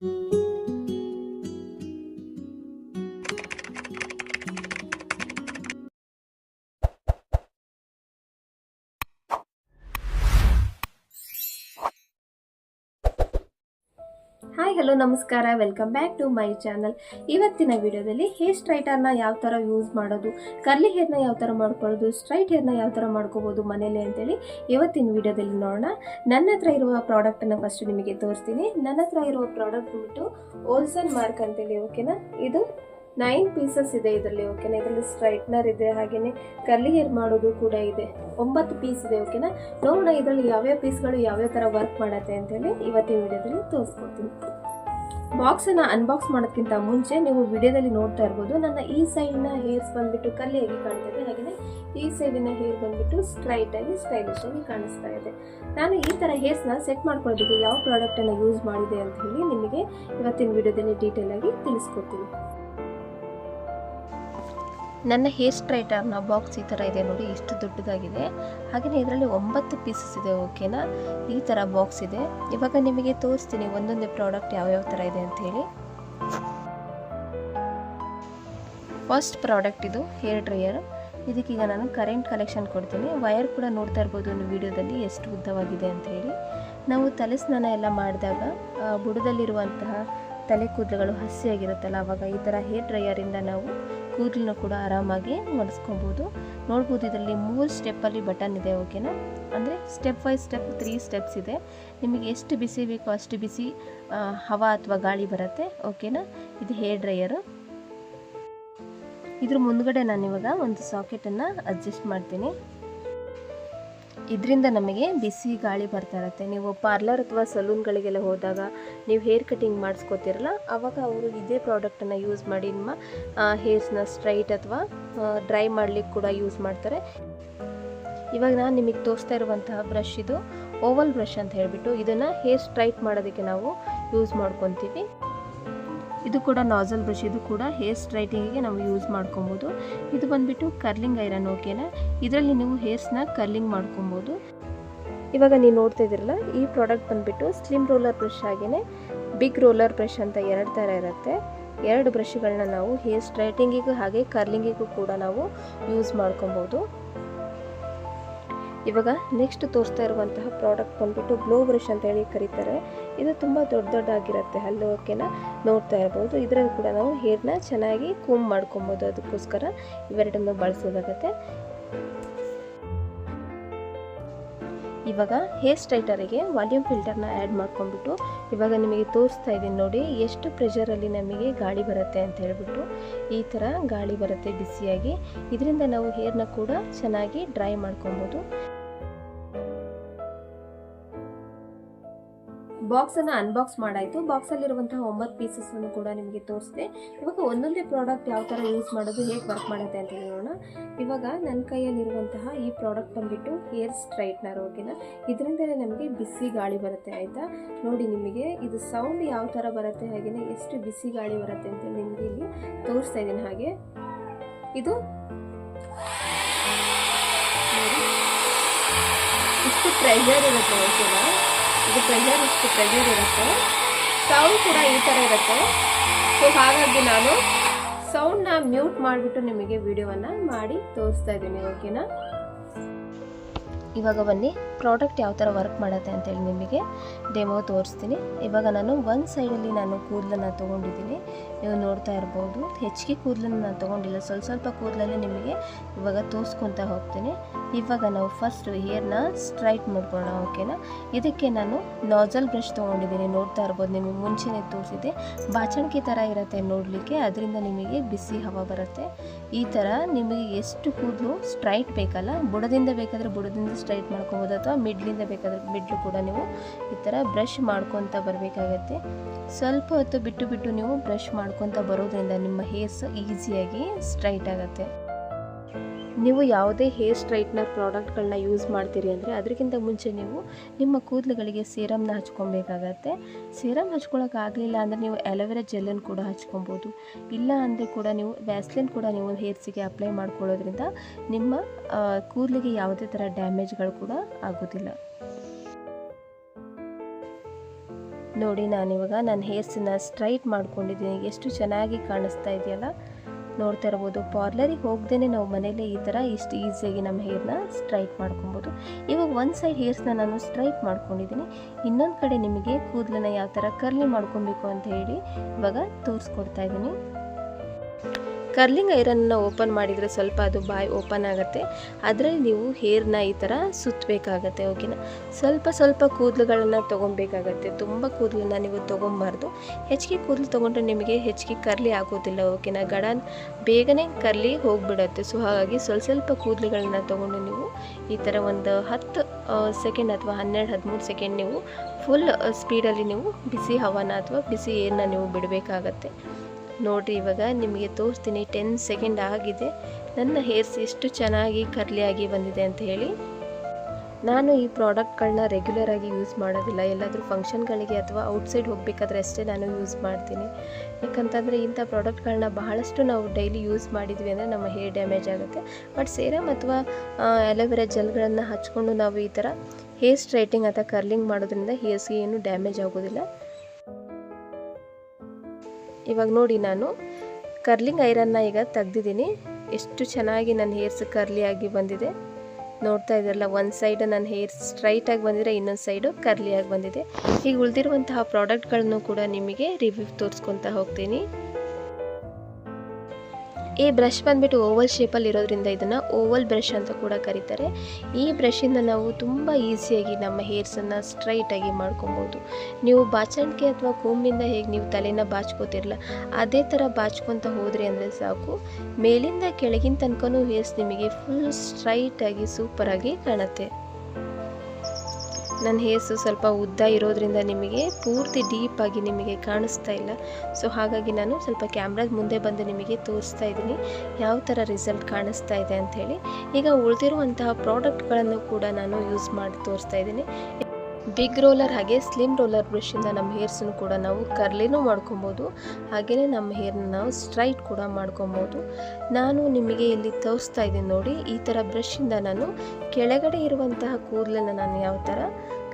thank you. Hello, ನಮಸ್ಕಾರ. Welcome back to my channel ಇವತ್ತಿನ ವಿಡಿಯೋದಲ್ಲಿ ಹೇರ್ ಸ್ಟ್ರೈಟರ್ನ ಯಾವ ಥರ ಯೂಸ್ ಮಾಡೋದು ಕರ್ಲಿ ಹೇರ್ನ ಯಾವ ಥರ ಮಾಡ್ಕೊಳ್ಳೋದು ಸ್ಟ್ರೈಟ್ ಹೇರ್ನ ಯಾವ ಥರ ಮಾಡ್ಕೋಬೋದು ಮನೇಲಿ ಅಂತೇಳಿ ಇವತ್ತಿನ ವಿಡಿಯೋದಲ್ಲಿ ನೋಡೋಣ. ನನ್ನ ಹತ್ರ ಇರುವ ಪ್ರಾಡಕ್ಟನ್ನು ಫಸ್ಟ್ ನಿಮಗೆ ತೋರಿಸ್ತೀನಿ. ನನ್ನ ಹತ್ರ ಇರುವ ಪ್ರಾಡಕ್ಟ್ ಬಿಟ್ಟು ಓಲ್ಸನ್ ಮಾರ್ಕ್ ಅಂತೇಳಿ ಓಕೆನಾ ಇದು ನೈನ್ ಪೀಸಸ್ ಇದೆ ಇದರಲ್ಲಿ ಓಕೆನಾ ಇದರಲ್ಲಿ ಸ್ಟ್ರೈಟ್ನರ್ ಇದೆ ಹಾಗೆಯೇ ಕರ್ಲಿ ಹೇರ್ ಮಾಡೋದು ಕೂಡ ಇದೆ. ಒಂಬತ್ತು ಪೀಸ್ ಇದೆ ಓಕೆನಾ ನೋಡೋಣ ಇದರಲ್ಲಿ ಯಾವ್ಯಾವ ಪೀಸ್ಗಳು ಯಾವ್ಯಾವ ಥರ ವರ್ಕ್ ಮಾಡತ್ತೆ ಅಂತೇಳಿ ಇವತ್ತಿನ ವಿಡಿಯೋದಲ್ಲಿ ತೋರಿಸ್ಕೊಡ್ತೀನಿ. ಬಾಕ್ಸನ್ನು ಅನ್ಬಾಕ್ಸ್ ಮಾಡೋದಕ್ಕಿಂತ ಮುಂಚೆ ನೀವು ವಿಡಿಯೋದಲ್ಲಿ ನೋಡ್ತಾ ಇರ್ಬೋದು. ನನ್ನ ಈ ಸೈಡ್ನ ಹೇರ್ಸ್ ಬಂದ್ಬಿಟ್ಟು ಹೇಗೆ ಕಾಣ್ತಿದೆ. ಹಾಗೆಯೇ ಈ ಸೈಡಿನ ಹೇರ್ ಬಂದ್ಬಿಟ್ಟು ಸ್ಟ್ರೈಟ್ ಆಗಿ ಸ್ಟೈಲಿಶ್ ಆಗಿ ಕಾಣಿಸ್ತಾ ಇದೆ. ನಾನು ಈ ಥರ ಹೇರ್ಸ್ನ ಸೆಟ್ ಮಾಡ್ಕೊಳ್ಳೋದಕ್ಕೆ ಯಾವ ಪ್ರಾಡಕ್ಟನ್ನು ಯೂಸ್ ಮಾಡಿದೆ ಅಂತ ಹೇಳಿ ನಿಮಗೆ ಇವತ್ತಿನ ವಿಡಿಯೋದಲ್ಲಿ ಡೀಟೇಲ್ ಆಗಿ ತಿಳಿಸ್ಕೊಡ್ತೀನಿ. ನನ್ನ ಹೇರ್ ಸ್ಟ್ರೈಟರ್ನ ಬಾಕ್ಸ್ ಈ ಥರ ಇದೆ ನೋಡಿ, ಇಷ್ಟು ದೊಡ್ಡದಾಗಿದೆ. ಹಾಗೆಯೇ ಇದರಲ್ಲಿ ಒಂಬತ್ತು ಪೀಸಸ್ ಇದೆ ಓಕೆನಾ ಈ ಥರ ಬಾಕ್ಸ್ ಇದೆ. ಇವಾಗ ನಿಮಗೆ ತೋರಿಸ್ತೀನಿ ಒಂದೊಂದೇ ಪ್ರಾಡಕ್ಟ್ ಯಾವ್ಯಾವ ಥರ ಇದೆ ಅಂತ ಹೇಳಿ. ಫಸ್ಟ್ ಪ್ರಾಡಕ್ಟ್ ಇದು ಹೇರ್ ಡ್ರೈಯರ್ ಇದಕ್ಕೀಗ ನಾನು ಕರೆಂಟ್ ಕಲೆಕ್ಷನ್ ಕೊಡ್ತೀನಿ. ವೈರ್ ಕೂಡ ನೋಡ್ತಾ ಇರ್ಬೋದು ಒಂದು ವಿಡಿಯೋದಲ್ಲಿ ಎಷ್ಟು ಉದ್ದವಾಗಿದೆ ಅಂತ ಹೇಳಿ. ನಾವು ತಲೆ ಸ್ನಾನ ಎಲ್ಲ ಮಾಡಿದಾಗ ಬುಡದಲ್ಲಿರುವಂತಹ ತಲೆ ಕೂದಲುಗಳು ಹಸಿಯಾಗಿರುತ್ತಲ್ಲ, ಅವಾಗ ಈ ಥರ ಹೇರ್ ಡ್ರೈಯರಿಂದ ನಾವು ಕೂದಲನ್ನು ಕೂಡ ಆರಾಮಾಗಿ ಮಡಿಸ್ಕೊಬೋದು. ನೋಡ್ಬೋದು ಇದರಲ್ಲಿ ಮೂರು ಸ್ಟೆಪ್ಪಲ್ಲಿ ಬಟನ್ ಇದೆ ಓಕೆನಾ ಅಂದರೆ step by step three steps ಇದೆ. ನಿಮಗೆ ಎಷ್ಟು ಬಿಸಿ ಬೇಕೋ ಅಷ್ಟು ಬಿಸಿ ಹವಾ ಅಥವಾ ಗಾಳಿ ಬರುತ್ತೆ ಓಕೆನಾ ಇದು ಹೇರ್ ಡ್ರೈಯರು ಇದ್ರ ಮುಂದ್ಗಡೆ ನಾನು ಇವಾಗ ಒಂದು ಸಾಕೆಟನ್ನು ಅಡ್ಜಸ್ಟ್ ಮಾಡ್ತೀನಿ. ಇದರಿಂದ ನಮಗೆ ಬಿಸಿ ಗಾಳಿ ಬರ್ತಾ ಇರುತ್ತೆ. ನೀವು ಪಾರ್ಲರ್ ಅಥವಾ ಸಲೂನ್ಗಳಿಗೆಲ್ಲ ಹೋದಾಗ ನೀವು ಹೇರ್ ಕಟಿಂಗ್ ಮಾಡಿಸ್ಕೋತಿರಲ್ಲ ಆವಾಗ ಅವರು ಇದೇ ಪ್ರಾಡಕ್ಟನ್ನು ಯೂಸ್ ಮಾಡಿ ನಿಮ್ಮ ಹೇರ್ಸ್ನ ಸ್ಟ್ರೈಟ್ ಅಥವಾ ಡ್ರೈ ಮಾಡಲಿಕ್ಕೆ ಕೂಡ ಯೂಸ್ ಮಾಡ್ತಾರೆ. ಇವಾಗ ನಾನು ನಿಮಗೆ ತೋರಿಸ್ತಾ ಇರುವಂತಹ ಬ್ರಷ್ ಇದು ಓವಲ್ ಬ್ರಷ್ ಅಂತ ಹೇಳಿಬಿಟ್ಟು ಇದನ್ನು ಹೇರ್ ಸ್ಟ್ರೈಟ್ ಮಾಡೋದಕ್ಕೆ ನಾವು ಯೂಸ್ ಮಾಡ್ಕೊತೀವಿ. ಇದು ಕೂಡ ನಾಜಲ್ ಬ್ರಷ್ ಇದು ಕೂಡ ಹೇರ್ ಸ್ಟ್ರೈಟಿಂಗಿಗೆ ನಾವು ಯೂಸ್ ಮಾಡ್ಕೊಬೋದು. ಇದು ಬಂದ್ಬಿಟ್ಟು ಕರ್ಲಿಂಗ್ ಐರನ್ ಓಕೆನಾ ಇದರಲ್ಲಿ ನೀವು ಹೇರ್ಸ್ನ ಕರ್ಲಿಂಗ್ ಮಾಡ್ಕೊಬೋದು. ಇವಾಗ ನೀವು ನೋಡ್ತಾ ಇದ್ದೀರಲ್ಲ, ಈ ಪ್ರಾಡಕ್ಟ್ ಬಂದ್ಬಿಟ್ಟು ಸ್ಲಿಮ್ ರೋಲರ್ ಬ್ರಷ್ ಆಗಿನೇ ಬಿಗ್ ರೋಲರ್ ಬ್ರಷ್ ಅಂತ ಎರಡು ಥರ ಇರುತ್ತೆ. ಎರಡು ಬ್ರಷ್ಗಳನ್ನ ನಾವು ಹೇರ್ ಸ್ಟ್ರೈಟಿಂಗಿಗೂ ಹಾಗೆ ಕರ್ಲಿಂಗಿಗೂ ಕೂಡ ನಾವು ಯೂಸ್ ಮಾಡ್ಕೊಬೋದು. ಇವಾಗ ನೆಕ್ಸ್ಟ್ ತೋರಿಸ್ತಾ ಇರುವಂತಹ ಪ್ರಾಡಕ್ಟ್ ಬಂದ್ಬಿಟ್ಟು ಗ್ಲೋ ಬ್ರಷ್ ಅಂತ ಹೇಳಿ ಕರೀತಾರೆ. ಇದು ತುಂಬ ದೊಡ್ಡ ದೊಡ್ಡಾಗಿರುತ್ತೆ ಹಲ್ಲು ಓಕೆನಾ ನೋಡ್ತಾ ಇರ್ಬೋದು. ಇದರಲ್ಲಿ ಕೂಡ ನಾವು ಹೇರ್ನ ಚೆನ್ನಾಗಿ ಕೂಮ್ ಮಾಡ್ಕೊಬೋದು. ಅದಕ್ಕೋಸ್ಕರ ಇವೆರಡನ್ನು ಬಳಸೋದಾಗತ್ತೆ. ಇವಾಗ ಹೇರ್ ಸ್ಟ್ರೈಟರಿಗೆ ವಾಲ್ಯೂಮ್ ಫಿಲ್ಟರ್ನ ಆ್ಯಡ್ ಮಾಡ್ಕೊಂಡ್ಬಿಟ್ಟು ಇವಾಗ ನಿಮಗೆ ತೋರಿಸ್ತಾ ಇದ್ದೀನಿ ನೋಡಿ, ಎಷ್ಟು ಪ್ರೆಷರಲ್ಲಿ ನಮಗೆ ಗಾಳಿ ಬರುತ್ತೆ ಅಂತ ಹೇಳ್ಬಿಟ್ಟು. ಈ ಥರ ಗಾಳಿ ಬರುತ್ತೆ ಬಿಸಿಯಾಗಿ. ಇದರಿಂದ ನಾವು ಹೇರ್ನ ಕೂಡ ಚೆನ್ನಾಗಿ ಡ್ರೈ ಮಾಡ್ಕೊಬೋದು. ಬಾಕ್ಸನ್ನು ಅನ್ಬಾಕ್ಸ್ ಮಾಡಾಯಿತು. ಬಾಕ್ಸಲ್ಲಿರುವಂತಹ ಒಂಬತ್ತು ಪೀಸಸ್ಸನ್ನು ಕೂಡ ನಿಮಗೆ ತೋರಿಸಿದೆ. ಇವಾಗ ಒಂದೊಂದೇ ಪ್ರಾಡಕ್ಟ್ ಯಾವ ಥರ ಯೂಸ್ ಮಾಡೋದು, ಹೇಗೆ ವರ್ಕ್ ಮಾಡುತ್ತೆ ಅಂತ ನೋಡೋಣ ಇವಾಗ ನನ್ನ ಕೈಯಲ್ಲಿರುವಂತಹ ಈ ಪ್ರಾಡಕ್ಟ್ ಬಂದ್ಬಿಟ್ಟು ಹೇರ್ ಸ್ಟ್ರೈಟ್ನರ್ ಓಕೆನಾ? ಇದರಿಂದಲೇ ನಮಗೆ ಬಿಸಿ ಗಾಳಿ ಬರುತ್ತೆ ಆಯಿತಾ? ನೋಡಿ ನಿಮಗೆ ಇದು ಸೌಂಡ್ ಯಾವ ಥರ ಬರುತ್ತೆ ಹಾಗೆಯೇ ಎಷ್ಟು ಬಿಸಿ ಗಾಳಿ ಬರುತ್ತೆ ಅಂತ ನಿಮಗೆ ಇಲ್ಲಿ ತೋರಿಸ್ತಾ ಇದ್ದೀನಿ ಹಾಗೆ. ಇದು ಇಷ್ಟು ಪ್ರೆಷರ್ ಇರುತ್ತೆ ಓಕೆನಾ? ಇದು ಪ್ರೆಷರ್ ಇಷ್ಟು ಪ್ರೆಷರ್ ಇರುತ್ತೆ. ಸೌಂಡ್ ಕೂಡ ಈ ಥರ ಇರುತ್ತೆ. ಸೊ ಹಾಗಾಗಿ ನಾನು ಸೌಂಡ್ನ ಮ್ಯೂಟ್ ಮಾಡಿಬಿಟ್ಟು ನಿಮಗೆ ವಿಡಿಯೋವನ್ನು ಮಾಡಿ ತೋರಿಸ್ತಾ ಇದ್ದೀನಿ ಓಕೆನಾ ಇವಾಗ ಬನ್ನಿ ಪ್ರಾಡಕ್ಟ್ ಯಾವ ಥರ ವರ್ಕ್ ಮಾಡುತ್ತೆ ಅಂತೇಳಿ ನಿಮಗೆ ಡೆಮೋ ತೋರಿಸ್ತೀನಿ. ಇವಾಗ ನಾನು ಒಂದು ಸೈಡಲ್ಲಿ ನಾನು ಕೂದಲನ್ನು ತೊಗೊಂಡಿದ್ದೀನಿ. ನೀವು ನೋಡ್ತಾ ಇರ್ಬೋದು. ಹೆಚ್ಚಿಗೆ ಕೂದಲನ್ನು ನಾನು ತೊಗೊಂಡಿಲ್ಲ. ಸ್ವಲ್ಪ ಸ್ವಲ್ಪ ಕೂದಲಲ್ಲೇ ನಿಮಗೆ ಇವಾಗ ತೋರಿಸ್ಕೊತಾ ಹೋಗ್ತೀನಿ. ಇವಾಗ ನಾವು ಫಸ್ಟ್ ಹೇರ್ನ ಸ್ಟ್ರೈಟ್ ಮಾಡ್ಕೊಳ್ಳೋಣ ಓಕೆನಾ ಇದಕ್ಕೆ ನಾನು ನಾಜಲ್ ಬ್ರಷ್ ತೊಗೊಂಡಿದ್ದೀನಿ. ನೋಡ್ತಾ ಇರ್ಬೋದು, ನಿಮಗೆ ಮುಂಚೆನೇ ತೋರಿಸಿದೆ ಬಾಚಣಿಕೆ ಥರ ಇರುತ್ತೆ ನೋಡಲಿಕ್ಕೆ. ಅದರಿಂದ ನಿಮಗೆ ಬಿಸಿ ಹವಾ ಬರುತ್ತೆ. ಈ ಥರ ನಿಮಗೆ ಎಷ್ಟು ಕೂದಲು ಸ್ಟ್ರೈಟ್ ಬೇಕಲ್ಲ, ಬುಡದಿಂದ ಬೇಕಾದರೆ ಬುಡದಿಂದ ಸ್ಟ್ರೈಟ್ ಮಾಡ್ಕೊಬೋದು, ಅಥವಾ ಮಿಡ್ಲಿಂದ ಬೇಕಾದರೆ ಮಿಡ್ಲು ಕೂಡ ನೀವು ಈ ಥರ ಬ್ರಷ್ ಮಾಡ್ಕೊತ ಬರಬೇಕಾಗತ್ತೆ. ಸ್ವಲ್ಪ ಹೊತ್ತು ಬಿಟ್ಟು ಬಿಟ್ಟು ನೀವು ಬ್ರಷ್ ಮಾಡ್ಕೊತ ಬರೋದ್ರಿಂದ ನಿಮ್ಮ ಹೇರ್ಸ್ ಈಸಿಯಾಗಿ ಸ್ಟ್ರೈಟ್ ಆಗುತ್ತೆ. ನೀವು ಯಾವುದೇ ಹೇರ್ ಸ್ಟ್ರೈಟ್ನರ್ ಪ್ರಾಡಕ್ಟ್ಗಳನ್ನ ಯೂಸ್ ಮಾಡ್ತೀರಿ ಅಂದರೆ ಅದಕ್ಕಿಂತ ಮುಂಚೆ ನೀವು ನಿಮ್ಮ ಕೂದಲುಗಳಿಗೆ ಸೀರಮ್ನ ಹಚ್ಕೊಬೇಕಾಗತ್ತೆ. ಸೀರಮ್ ಹಚ್ಕೊಳ್ಳೋಕ್ಕಾಗಲಿಲ್ಲ ಅಂದರೆ ನೀವು ಅಲೋವೆರಾ ಜೆಲ್ಲನ್ನು ಕೂಡ ಹಚ್ಕೊಬೋದು. ಇಲ್ಲ ಅಂದರೆ ಕೂಡ ನೀವು ವ್ಯಾಸ್ಲಿನ್ ಕೂಡ ನೀವು ಹೇರ್ಸಿಗೆ ಅಪ್ಲೈ ಮಾಡ್ಕೊಳ್ಳೋದ್ರಿಂದ ನಿಮ್ಮ ಕೂದಲಿಗೆ ಯಾವುದೇ ಥರ ಡ್ಯಾಮೇಜ್ಗಳು ಕೂಡ ಆಗೋದಿಲ್ಲ. ನೋಡಿ, ನಾನಿವಾಗ ನನ್ನ ಹೇರ್ಸನ್ನ ಸ್ಟ್ರೈಟ್ ಮಾಡ್ಕೊಂಡಿದ್ದೀನಿ. ಎಷ್ಟು ಚೆನ್ನಾಗಿ ಕಾಣಿಸ್ತಾ ಇದೆಯಲ್ಲ? ನೋಡ್ತಾ ಇರ್ಬೋದು. ಪಾರ್ಲರಿಗೆ ಹೋಗ್ದೇ ನಾವು ಮನೇಲೇ ಈ ಥರ ಇಷ್ಟು ಈಸಿಯಾಗಿ ನಮ್ಮ ಹೇರ್ನ ಸ್ಟ್ರೈಟ್ ಮಾಡ್ಕೊಬೋದು. ಇವಾಗ ಒಂದು ಸೈಡ್ ಹೇರ್ಸ್ನ ನಾನು ಸ್ಟ್ರೈಟ್ ಮಾಡ್ಕೊಂಡಿದ್ದೀನಿ. ಇನ್ನೊಂದು ಕಡೆ ನಿಮಗೆ ಕೂದಲನ್ನ ಯಾವ ಥರ ಕರ್ಲಿ ಮಾಡ್ಕೊಬೇಕು ಅಂತ ಹೇಳಿ ಇವಾಗ ತೋರಿಸ್ಕೊಡ್ತಾ ಇದ್ದೀನಿ. ಕರ್ಲಿಂಗ್ ಐರನ್ನ ಓಪನ್ ಮಾಡಿದರೆ ಸ್ವಲ್ಪ ಅದು ಬಾಯಿ ಓಪನ್ ಆಗುತ್ತೆ. ಅದರಲ್ಲಿ ನೀವು ಹೇರ್ನ ಈ ಥರ ಸುತ್ತಬೇಕಾಗತ್ತೆ ಓಕೆನಾ? ಸ್ವಲ್ಪ ಸ್ವಲ್ಪ ಕೂದಲುಗಳನ್ನು ತೊಗೊಬೇಕಾಗತ್ತೆ ತುಂಬ ಕೂದಲನ್ನು ನೀವು ತೊಗೊಬಾರ್ದು ಹೆಚ್ಚಿಗೆ ಕೂದಲು ತೊಗೊಂಡ್ರೆ ನಿಮಗೆ ಹೆಚ್ಚಿಗೆ ಕರ್ಲಿ ಆಗೋದಿಲ್ಲ, ಓಕೆನಾ? ಗಡ ಬೇಗನೆ ಕರ್ಲಿ ಹೋಗಿಬಿಡುತ್ತೆ. ಸೊ, ಹಾಗಾಗಿ ಸ್ವಲ್ಪ ಸ್ವಲ್ಪ ಕೂದಲುಗಳನ್ನ ತೊಗೊಂಡು ನೀವು ಈ ಥರ ಒಂದು ಹತ್ತು ಸೆಕೆಂಡ್ ಅಥವಾ ಹನ್ನೆರಡು, ಹದಿಮೂರು ಸೆಕೆಂಡ್ ನೀವು ಫುಲ್ ಸ್ಪೀಡಲ್ಲಿ ನೀವು ಬಿಸಿ ಹವಾನ ಅಥವಾ ಬಿಸಿ ಏರನ್ನ ನೀವು ಬಿಡಬೇಕಾಗತ್ತೆ. ನೋಡಿರಿ ಇವಾಗ ನಿಮಗೆ ತೋರಿಸ್ತೀನಿ ಟೆನ್ ಸೆಕೆಂಡ್ ಆಗಿದೆ. ನನ್ನ ಹೇರ್ಸ್ ಎಷ್ಟು ಚೆನ್ನಾಗಿ ಕರ್ಲಿಯಾಗಿ ಬಂದಿದೆ ಅಂತ ಹೇಳಿ. ನಾನು ಈ ಪ್ರಾಡಕ್ಟ್ಗಳನ್ನ ರೆಗ್ಯುಲರಾಗಿ ಯೂಸ್ ಮಾಡೋದಿಲ್ಲ. ಎಲ್ಲಾದರೂ ಫಂಕ್ಷನ್ಗಳಿಗೆ ಅಥವಾ ಔಟ್ಸೈಡ್ ಹೋಗಬೇಕಾದ್ರೆ ಅಷ್ಟೇ ನಾನು ಯೂಸ್ ಮಾಡ್ತೀನಿ. ಯಾಕಂತಂದರೆ ಇಂಥ ಪ್ರಾಡಕ್ಟ್ಗಳನ್ನ ಬಹಳಷ್ಟು ನಾವು ಡೈಲಿ ಯೂಸ್ ಮಾಡಿದ್ವಿ ಅಂದರೆ ನಮ್ಮ ಹೇರ್ ಡ್ಯಾಮೇಜ್ ಆಗುತ್ತೆ. ಬಟ್ ಸೇರಮ್ ಅಥವಾ ಅಲೋವೆರಾ ಜೆಲ್ಗಳನ್ನು ಹಚ್ಕೊಂಡು ನಾವು ಈ ಥರ ಹೇರ್ ಸ್ಟ್ರೈಟಿಂಗ್ ಅಥವಾ ಕರ್ಲಿಂಗ್ ಮಾಡೋದ್ರಿಂದ ಹೇರ್ಸ್ಗೆ ಏನು ಡ್ಯಾಮೇಜ್ ಆಗೋದಿಲ್ಲ. ಇವಾಗ ನೋಡಿ ನಾನು ಕರ್ಲಿಂಗ್ ಐರನ್ನ ಈಗ ತೆಗ್ದಿದ್ದೀನಿ. ಎಷ್ಟು ಚೆನ್ನಾಗಿ ನನ್ನ ಹೇರ್ಸ್ ಕರ್ಲಿ ಆಗಿ ಬಂದಿದೆ. ನೋಡ್ತಾ ಇದ್ರಲ್ಲ ಒಂದು ಸೈಡ್ ನನ್ನ ಹೇರ್ ಸ್ಟ್ರೈಟಾಗಿ ಬಂದಿದೆ, ಇನ್ನೊಂದು ಸೈಡು ಕರ್ಲಿಯಾಗಿ ಬಂದಿದೆ. ಈಗ ಉಳಿದಿರುವಂತಹ ಪ್ರಾಡಕ್ಟ್ಗಳನ್ನು ಕೂಡ ನಿಮಗೆ ರಿವ್ಯೂ ತೋರಿಸ್ಕೊತಾ ಹೋಗ್ತೀನಿ. ಈ ಬ್ರಷ್ ಬಂದ್ಬಿಟ್ಟು ಓವಲ್ ಶೇಪಲ್ಲಿ ಇರೋದ್ರಿಂದ ಇದನ್ನು ಓವಲ್ ಬ್ರಷ್ ಅಂತ ಕೂಡ ಕರೀತಾರೆ. ಈ ಬ್ರಷಿಂದ ನಾವು ತುಂಬ ಈಸಿಯಾಗಿ ನಮ್ಮ ಹೇರ್ಸನ್ನು ಸ್ಟ್ರೈಟಾಗಿ ಮಾಡ್ಕೊಬೋದು. ನೀವು ಬಾಚಣಿಕೆ ಅಥವಾ ಕೊಂಬಿಂದ ಹೇಗೆ ನೀವು ತಲೆನ ಬಾಚ್ಕೋತಿರಲ್ಲ, ಅದೇ ಥರ ಬಾಚ್ಕೊತ ಹೋದ್ರಿ ಅಂದರೆ ಸಾಕು. ಮೇಲಿಂದ ಕೆಳಗಿನ ತನಕನೂ ಹೇರ್ಸ್ ನಿಮಗೆ ಫುಲ್ ಸ್ಟ್ರೈಟಾಗಿ ಸೂಪರಾಗಿ ಕಾಣುತ್ತೆ. ನನ್ನ ಹೇಸು ಸ್ವಲ್ಪ ಉದ್ದ ಇರೋದ್ರಿಂದ ನಿಮಗೆ ಪೂರ್ತಿ ಡೀಪಾಗಿ ನಿಮಗೆ ಕಾಣಿಸ್ತಾ ಇಲ್ಲ. ಸೊ ಹಾಗಾಗಿ ನಾನು ಸ್ವಲ್ಪ ಕ್ಯಾಮ್ರಾದ ಮುಂದೆ ಬಂದು ನಿಮಗೆ ತೋರಿಸ್ತಾ ಇದ್ದೀನಿ. ಯಾವ ಥರ ರಿಸಲ್ಟ್ ಕಾಣಿಸ್ತಾ ಇದೆ ಅಂಥೇಳಿ ಈಗ ಉಳಿದಿರುವಂತಹ ಪ್ರಾಡಕ್ಟ್ಗಳನ್ನು ಕೂಡ ನಾನು ಯೂಸ್ ಮಾಡಿ ತೋರಿಸ್ತಾ ಇದ್ದೀನಿ. ಬಿಗ್ ರೋಲರ್ ಹಾಗೆ ಸ್ಲಿಮ್ ರೋಲರ್ ಬ್ರಷಿಂದ ನಮ್ಮ ಹೇರ್ಸನ್ನು ಕೂಡ ನಾವು ಕರ್ಲಿನೂ ಮಾಡ್ಕೊಬೋದು. ಹಾಗೆಯೇ ನಮ್ಮ ಹೇರ್ನ ನಾವು ಸ್ಟ್ರೈಟ್ ಕೂಡ ಮಾಡ್ಕೊಬೋದು. ನಾನು ನಿಮಗೆ ಇಲ್ಲಿ ತೋರಿಸ್ತಾ ಇದ್ದೀನಿ ನೋಡಿ, ಈ ಥರ ಬ್ರಷಿಂದ ನಾನು ಕೆಳಗಡೆ ಇರುವಂತಹ ಕೂದಲನ್ನು ನಾನು ಯಾವ ಥರ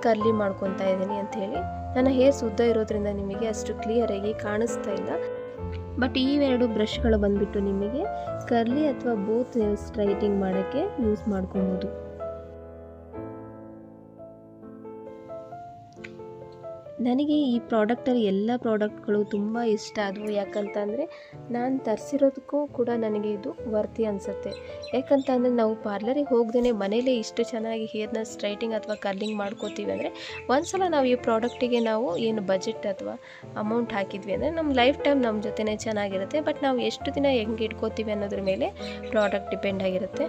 ಕರ್ಲಿ ಮಾಡ್ಕೊತಾ ಇದ್ದೀನಿ ಅಂಥೇಳಿ ನನ್ನ ಹೇರ್ಸ್ ಉದ್ದ ಇರೋದ್ರಿಂದ ನಿಮಗೆ ಅಷ್ಟು ಕ್ಲಿಯರಾಗಿ ಕಾಣಿಸ್ತಾ ಇಲ್ಲ. ಬಟ್ ಈ ಎರಡು ಬ್ರಷ್ಗಳು ಬಂದುಬಿಟ್ಟು ನಿಮಗೆ ಕರ್ಲಿ ಅಥವಾ ಬೋತ್ ಸ್ಟ್ರೈಟಿಂಗ್ ಮಾಡೋಕ್ಕೆ ಯೂಸ್ ಮಾಡ್ಕೊಬೋದು. ನನಗೆ ಈ ಪ್ರಾಡಕ್ಟಲ್ಲಿ ಎಲ್ಲ ಪ್ರಾಡಕ್ಟ್ಗಳು ತುಂಬ ಇಷ್ಟ. ಆದವು ಯಾಕಂತಂದರೆ ನಾನು ತರಿಸಿರೋದಕ್ಕೂ ಕೂಡ ನನಗೆ ಇದು ವರ್ತಿ ಅನಿಸುತ್ತೆ. ಯಾಕಂತಂದರೆ ನಾವು ಪಾರ್ಲರಿಗೆ ಹೋಗ್ದೇ ಮನೇಲೇ ಇಷ್ಟು ಚೆನ್ನಾಗಿ ಹೇರ್ನ ಸ್ಟ್ರೈಟಿಂಗ್ ಅಥವಾ ಕರ್ಲಿಂಗ್ ಮಾಡ್ಕೋತೀವಿ ಅಂದರೆ ಒಂದ್ಸಲ ನಾವು ಈ ಪ್ರಾಡಕ್ಟಿಗೆ ನಾವು ಏನು ಬಜೆಟ್ ಅಥವಾ ಅಮೌಂಟ್ ಹಾಕಿದ್ವಿ ಅಂದರೆ ನಮ್ಮ ಲೈಫ್ ಟೈಮ್ ನಮ್ಮ ಜೊತೆನೇ ಚೆನ್ನಾಗಿರುತ್ತೆ. ಬಟ್ ನಾವು ಎಷ್ಟು ದಿನ ಹೆಂಗೆ ಇಟ್ಕೋತೀವಿ ಅನ್ನೋದ್ರ ಮೇಲೆ ಪ್ರಾಡಕ್ಟ್ ಡಿಪೆಂಡ್ ಆಗಿರುತ್ತೆ.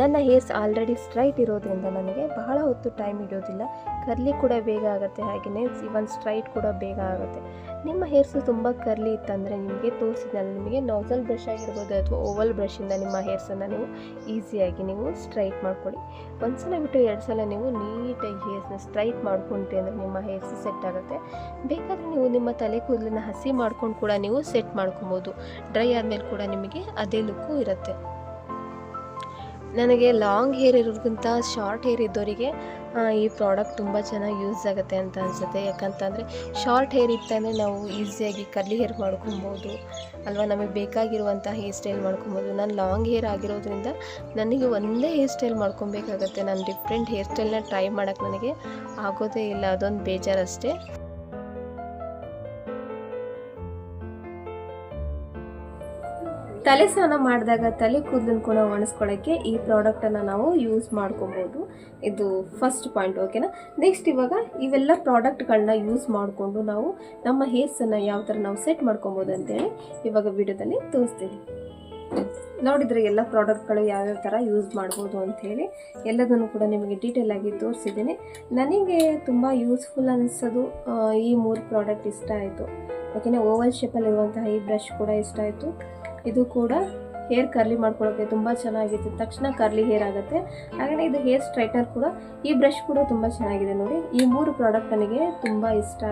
ನನ್ನ ಹೇರ್ಸ್ ಆಲ್ರೆಡಿ ಸ್ಟ್ರೈಟ್ ಇರೋದ್ರಿಂದ ನನಗೆ ಬಹಳ ಹೊತ್ತು ಟೈಮ್ ಇಡೋದಿಲ್ಲ ಕರ್ಲಿ ಕೂಡ ಬೇಗ ಆಗುತ್ತೆ ಹಾಗೆಯೇ ಇವನ್ ಸ್ಟ್ರೈಟ್ ಕೂಡ ಬೇಗ ಆಗುತ್ತೆ. ನಿಮ್ಮ ಹೇರ್ಸು ತುಂಬ ಕರ್ಲಿ ಇತ್ತಂದರೆ ನಿಮಗೆ ತೋರಿಸಿದಲ್ಲಿ ನಿಮಗೆ ನೋಸಲ್ ಬ್ರಷ್ ಆಗಿರ್ಬೋದು ಅಥವಾ ಓವಲ್ ಬ್ರಷಿಂದ ನಿಮ್ಮ ಹೇರ್ಸನ್ನು ನೀವು ಈಸಿಯಾಗಿ ನೀವು ಸ್ಟ್ರೈಟ್ ಮಾಡ್ಕೊಳ್ಳಿ. ಒಂದು ಸಲ ಬಿಟ್ಟು ಎರಡು ಸಲ ನೀವು ನೀಟಾಗಿ ಹೇರ್ಸ್ನ ಸ್ಟ್ರೈಟ್ ಮಾಡ್ಕೊಂಡ್ರಿ ಅಂದರೆ ನಿಮ್ಮ ಹೇರ್ಸ್ ಸೆಟ್ ಆಗುತ್ತೆ. ಬೇಕಾದರೆ ನೀವು ನಿಮ್ಮ ತಲೆ ಕೂದಲನ್ನ ಹಸಿ ಮಾಡ್ಕೊಂಡು ಕೂಡ ನೀವು ಸೆಟ್ ಮಾಡ್ಕೊಬೋದು. ಡ್ರೈ ಆದಮೇಲೆ ಕೂಡ ನಿಮಗೆ ಅದೇ ಲುಕ್ಕು ಇರುತ್ತೆ. ನನಗೆ ಲಾಂಗ್ ಹೇರ್ ಇರೋದಕ್ಕಿಂತ ಶಾರ್ಟ್ ಹೇರ್ ಇದ್ದವರಿಗೆ ಈ ಪ್ರಾಡಕ್ಟ್ ತುಂಬ ಚೆನ್ನಾಗಿ ಯೂಸ್ ಆಗುತ್ತೆ ಅಂತ ಅನಿಸುತ್ತೆ. ಯಾಕಂತಂದರೆ ಶಾರ್ಟ್ ಹೇರ್ ಇತ್ತಂದರೆ ನಾವು ಈಸಿಯಾಗಿ ಕರ್ಲಿ ಹೇರ್ ಮಾಡ್ಕೊಬೋದು ಅಲ್ವಾ? ನಮಗೆ ಬೇಕಾಗಿರುವಂಥ ಹೇರ್ ಸ್ಟೈಲ್ ಮಾಡ್ಕೊಬೋದು ನಾನು ಲಾಂಗ್ ಹೇರ್ ಆಗಿರೋದ್ರಿಂದ ನನಗೆ ಒಂದೇ ಹೇರ್ ಸ್ಟೈಲ್ ಮಾಡ್ಕೊಬೇಕಾಗತ್ತೆ ನಾನು ಡಿಫ್ರೆಂಟ್ ಹೇರ್ ಸ್ಟೈಲ್ನ ಟ್ರೈ ಮಾಡೋಕ್ಕೆ ನನಗೆ ಆಗೋದೇ ಇಲ್ಲ. ಅದೊಂದು ಬೇಜಾರಷ್ಟೇ ತಲೆ ಸ್ನಾನ ಮಾಡಿದಾಗ ತಲೆ ಕೂದಲನ್ನು ಕೂಡ ಒಣಸ್ಕೊಳ್ಳೋಕ್ಕೆ ಈ ಪ್ರಾಡಕ್ಟನ್ನು ನಾವು ಯೂಸ್ ಮಾಡ್ಕೊಬೋದು. ಇದು ಫಸ್ಟ್ ಪಾಯಿಂಟ್ ಓಕೆನಾ ನೆಕ್ಸ್ಟ್ ಇವಾಗ ಇವೆಲ್ಲ ಪ್ರಾಡಕ್ಟ್ಗಳನ್ನ ಯೂಸ್ ಮಾಡಿಕೊಂಡು ನಾವು ನಮ್ಮ ಹೇರ್ಸನ್ನು ಯಾವ ಥರ ನಾವು ಸೆಟ್ ಮಾಡ್ಕೊಬೋದು ಅಂತೇಳಿ ಇವಾಗ ವಿಡಿಯೋದಲ್ಲಿ ತೋರಿಸ್ತೀನಿ. ನೋಡಿದರೆ ಎಲ್ಲ ಪ್ರಾಡಕ್ಟ್ಗಳು ಯಾವ್ಯಾವ ಥರ ಯೂಸ್ ಮಾಡ್ಬೋದು ಅಂಥೇಳಿ ಎಲ್ಲದನ್ನು ಕೂಡ ನಿಮಗೆ ಡೀಟೇಲ್ ಆಗಿ ತೋರಿಸಿದ್ದೀನಿ. ನನಗೆ ತುಂಬ ಯೂಸ್ಫುಲ್ ಅನಿಸೋದು ಈ ಮೂರು ಪ್ರಾಡಕ್ಟ್ ಇಷ್ಟ ಆಯಿತು. ಓಕೆನಾ ಓವಲ್ ಶೇಪಲ್ಲಿರುವಂತಹ ಈ ಬ್ರಷ್ ಕೂಡ ಇಷ್ಟ ಆಯಿತು. ಇದು ಕೂಡ ಹೇರ್ ಕರ್ಲಿ ಮಾಡ್ಕೊಳ್ಳೋಕ್ಕೆ ತುಂಬ ಚೆನ್ನಾಗಿತ್ತು ತಕ್ಷಣ ಕರ್ಲಿ ಹೇರ್ ಆಗುತ್ತೆ. ಹಾಗೆಯೇ ಇದು ಹೇರ್ ಸ್ಟ್ರೈಟ್ನರ್ ಕೂಡ, ಈ ಬ್ರಷ್ ಕೂಡ ತುಂಬ ಚೆನ್ನಾಗಿದೆ ನೋಡಿ. ಈ ಮೂರು ಪ್ರಾಡಕ್ಟ್ ನನಗೆ ತುಂಬ ಇಷ್ಟ.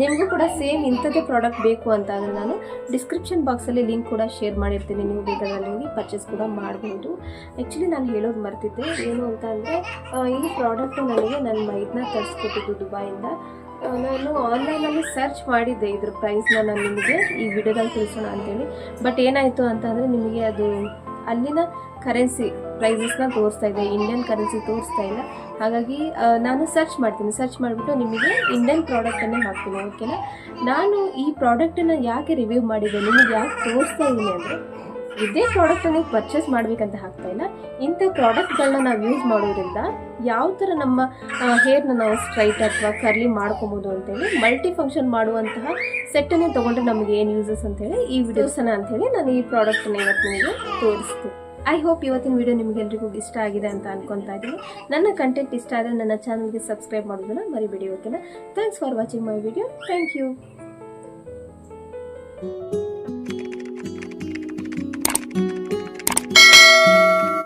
ನಿಮಗೂ ಕೂಡ ಸೇಮ್ ಇಂಥದ್ದೇ ಪ್ರಾಡಕ್ಟ್ ಬೇಕು ಅಂತ ಅಂದರೆ ನಾನು ಡಿಸ್ಕ್ರಿಪ್ಷನ್ ಬಾಕ್ಸಲ್ಲಿ ಲಿಂಕ್ ಕೂಡ ಶೇರ್ ಮಾಡಿರ್ತೀನಿ. ನೀವು ಬೇಕಾದಲ್ಲಿ ಹೋಗಿ ಪರ್ಚೇಸ್ ಕೂಡ ಮಾಡ್ಬೋದು. ಆ್ಯಕ್ಚುಲಿ ನಾನು ಹೇಳೋದು ಮರ್ತಿದ್ದೆ. ಏನು ಅಂತ ಅಂದರೆ ಈ ಪ್ರಾಡಕ್ಟು ನನಗೆ ನನ್ನ ಮೈದನ್ನ ತರಿಸ್ಕೊಟ್ಟಿದ್ದು ದುಬಾಯಿಂದ. ನಾನು ಆನ್ಲೈನಲ್ಲಿ ಸರ್ಚ್ ಮಾಡಿದ್ದೆ ಇದ್ರ ಪ್ರೈಸ್ನ ನಾನು ನಿಮಗೆ ಈ ವಿಡಿಯೋದಲ್ಲಿ ತಿಳಿಸೋಣ ಅಂತೇಳಿ. ಬಟ್ ಏನಾಯಿತು ಅಂತಂದರೆ ನಿಮಗೆ ಅದು ಅಲ್ಲಿನ ಕರೆನ್ಸಿ ಪ್ರೈಸಸ್ನ ತೋರಿಸ್ತಾ ಇದೆ ಇಂಡಿಯನ್ ಕರೆನ್ಸಿ ತೋರಿಸ್ತಾ ಇಲ್ಲ ಹಾಗಾಗಿ ನಾನು ಸರ್ಚ್ ಮಾಡ್ತೀನಿ. ಸರ್ಚ್ ಮಾಡಿಬಿಟ್ಟು ನಿಮಗೆ ಇಂಡಿಯನ್ ಪ್ರಾಡಕ್ಟನ್ನೇ ಹಾಕ್ತೀನಿ ಓಕೆನಾ ನಾನು ಈ ಪ್ರಾಡಕ್ಟನ್ನು ಯಾಕೆ ರಿವ್ಯೂ ಮಾಡಿದೆ, ನಿಮಗೆ ಯಾಕೆ ತೋರಿಸ್ತಾ ಇದ್ದೀನಿ ಅಂದರೆ ಇದೇ ಪ್ರಾಡಕ್ಟ್ ನೀವು ಪರ್ಚೇಸ್ ಮಾಡ್ಬೇಕಂತ ಹಾಕ್ತಾ ಇಲ್ಲ. ಇಂಥ ಪ್ರಾಡಕ್ಟ್ಗಳನ್ನ ನಾವು ಯೂಸ್ ಮಾಡೋದ್ರಿಂದ ಯಾವ ಥರ ನಮ್ಮ ಹೇರ್ನ ನಾವು ಸ್ಟ್ರೈಟ್ ಅಥವಾ ಕರ್ಲಿ ಮಾಡ್ಕೊಬೋದು ಅಂತೇಳಿ ಮಲ್ಟಿ ಫಂಕ್ಷನ್ ಮಾಡುವಂತಹ ಸೆಟ್ಟನ್ನೇ ತೊಗೊಂಡ್ರೆ ನಮಗೆ ಏನು ಯೂಸಸ್ ಅಂತೇಳಿ ಈ ವಿಡಿಯೋಸನ್ನ ಅಂತೇಳಿ ನಾನು ಈ ಪ್ರಾಡಕ್ಟನ್ನು ಇವತ್ತು ನಿಮಗೆ ತೋರಿಸ್ತೀನಿ. ಐ ಹೋಪ್ ಇವತ್ತಿನ ವಿಡಿಯೋ ನಿಮಗೆಲ್ರಿಗೂ ಇಷ್ಟ ಆಗಿದೆ ಅಂತ ಅನ್ಕೊತಾ ಇದ್ದೀನಿ. ನನ್ನ ಕಂಟೆಂಟ್ ಇಷ್ಟ ಆದರೆ ನನ್ನ ಚಾನಲ್ಗೆ ಸಬ್ಸ್ಕ್ರೈಬ್ ಮಾಡೋದನ್ನ ಮರಿಬೇಡಿ ಓಕೆನಾ thanks for watching my video thank you